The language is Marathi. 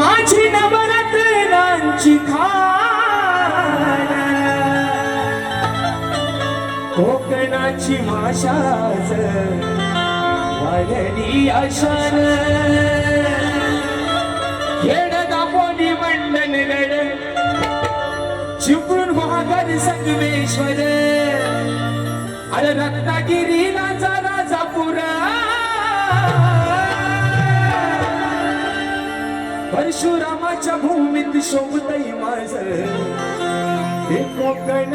माझी नवरत्नांची खान कोकणाची भाषाच वाढली आशान येड दापोली मंडन लढ चिपळूण महागर संगमेश्वर. अरे रत्नागिरीला जरा परशुरामाच्या भूमीत शोभतई माझ. हे कोकण